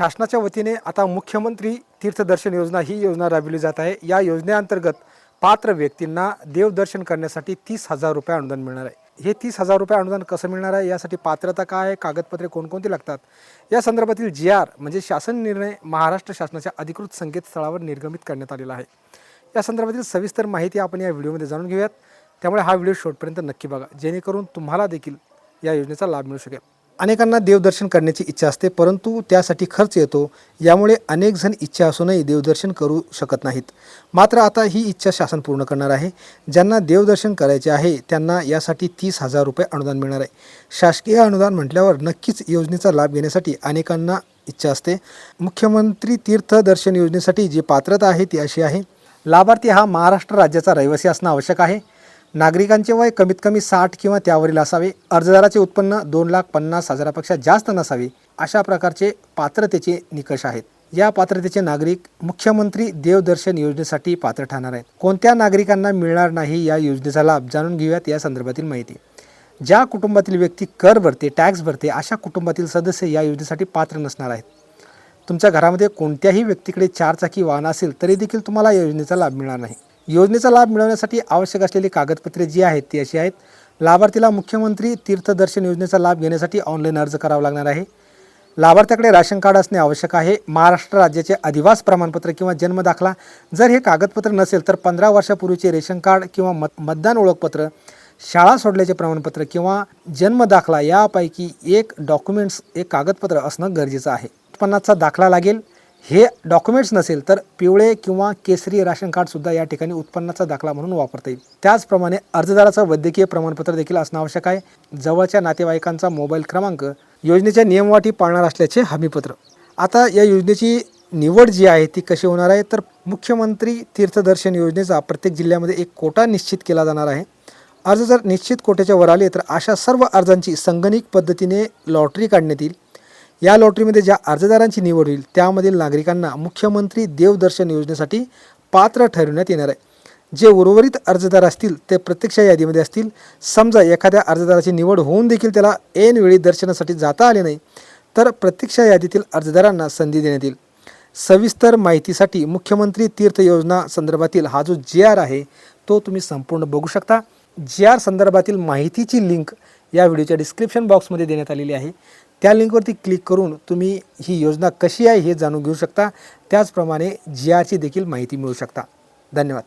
शासनाच्या वतीने आता मुख्यमंत्री तीर्थदर्शन योजना ही योजना राबविली जात आहे. या योजनेअंतर्गत पात्र व्यक्तींना देवदर्शन करण्यासाठी तीस हजार रुपये अनुदान मिळणार आहे. हे तीस हजार रुपये अनुदान कसं मिळणार आहे? यासाठी पात्रता काय आहे? कागदपत्रे कोणकोणती लागतात? या संदर्भातील जी आर म्हणजे शासन निर्णय महाराष्ट्र शासनाच्या अधिकृत संकेतस्थळावर निर्गमित करण्यात आलेला आहे. या संदर्भातील सविस्तर माहिती आपण या व्हिडिओमध्ये जाणून घेऊयात. त्यामुळे हा व्हिडिओ शेवटपर्यंत नक्की बघा. जेणेकरून तुम्हाला देखील या योजनेचा लाभ मिळू शकेल. अनेकांना देवदर्शन करण्याची इच्छा असते परंतु त्यासाठी खर्च येतो. यामुळे अनेक जण इच्छा असूनही देवदर्शन करू शकत नाहीत. मात्र आता ही इच्छा शासन पूर्ण करणार आहे. ज्यांना देवदर्शन करायचे आहे त्यांना यासाठी तीस हजार रुपये अनुदान मिळणार आहे. शासकीय अनुदान म्हटल्यावर नक्कीच योजनेचा लाभ घेण्यासाठी अनेकांना इच्छा असते. मुख्यमंत्री तीर्थदर्शन योजनेसाठी जी पात्रता आहे ती अशी आहे. लाभार्थी हा महाराष्ट्र राज्याचा रहिवासी असणं आवश्यक आहे. नागरिकांचे वय कमीत कमी साठ किंवा त्यावरील असावे अर्जदाराचे उत्पन्न दोन लाख पन्नास हजारापेक्षा जास्त नसावे अशा प्रकारचे पात्रतेचे निकष आहेत. या पात्रतेचे नागरिक मुख्यमंत्री देवदर्शन योजनेसाठी पात्र ठरणार आहेत. कोणत्या नागरिकांना मिळणार नाही या योजनेचा लाभ जाणून घेऊयात या संदर्भातील माहिती. ज्या कुटुंबातील व्यक्ती कर भरते टॅक्स भरते अशा कुटुंबातील सदस्य या योजनेसाठी पात्र नसणार आहेत. तुमच्या घरामध्ये कोणत्याही व्यक्तीकडे चारचाकी वाहन असेल तरी देखील तुम्हाला या योजनेचा लाभ मिळणार नाही. योजनेचा लाभ मिळवण्यासाठी आवश्यक असलेली कागदपत्रे जी आहेत ती अशी आहेत. लाभार्थीला मुख्यमंत्री तीर्थदर्शन योजनेचा लाभ घेण्यासाठी ऑनलाईन अर्ज करावा लागणार आहे. लाभार्थ्याकडे राशन कार्ड असणे आवश्यक आहे. महाराष्ट्र राज्याचे अधिवास प्रमाणपत्र किंवा जन्म दाखला जर हे कागदपत्र नसेल तर पंधरा वर्षापूर्वीचे रेशन कार्ड किंवा मत मतदान ओळखपत्र शाळा सोडल्याचे प्रमाणपत्र किंवा जन्म दाखला यापैकी एक डॉक्युमेंट्स एक कागदपत्र असणं गरजेचं आहे. उत्पन्नाचा दाखला लागेल. हे डॉक्युमेंट्स नसेल तर पिवळे किंवा केसरी राशन कार्डसुद्धा या ठिकाणी उत्पन्नाचा दाखला म्हणून वापरता येईल. त्याचप्रमाणे अर्जदाराचं वैद्यकीय प्रमाणपत्र देखील असणं आवश्यक आहे. जवळच्या नातेवाईकांचा मोबाईल क्रमांक योजनेच्या नियमवाटी पाळणार असल्याचे हमीपत्र. आता या योजनेची निवड जी आहे ती कशी होणार आहे? तर मुख्यमंत्री तीर्थदर्शन योजनेचा प्रत्येक जिल्ह्यामध्ये एक कोटा निश्चित केला जाणार आहे. अर्ज जर निश्चित कोट्याच्या वर आले तर अशा सर्व अर्जांची संगणिक पद्धतीने लॉटरी काढण्यात येईल. या लॉटरीमध्ये ज्या अर्जदारांची निवड होईल त्यामधील नागरिकांना मुख्यमंत्री देवदर्शन योजनेसाठी पात्र ठरविण्यात येणार आहे. जे उर्वरित अर्जदार असतील ते प्रत्यक्ष यादीमध्ये असतील. समजा एखाद्या अर्जदाराची निवड होऊन देखील त्याला ऐनवेळी दर्शनासाठी जाता आले नाही तर प्रत्यक्ष यादीतील अर्जदारांना संधी देण्यात येईल. सविस्तर माहितीसाठी मुख्यमंत्री तीर्थ योजना संदर्भातील हा जो जी आर आहे तो तुम्ही संपूर्ण बघू शकता. जी आर संदर्भातील माहितीची लिंक या व्हिडिओच्या डिस्क्रिप्शन बॉक्समध्ये देण्यात आलेली आहे. त्या लिंकवरती क्लिक करून तुम्ही ही योजना कशी आहे हे जाणून घेऊ शकता. त्याचप्रमाणे जी आरची देखील माहिती मिळू शकता. धन्यवाद.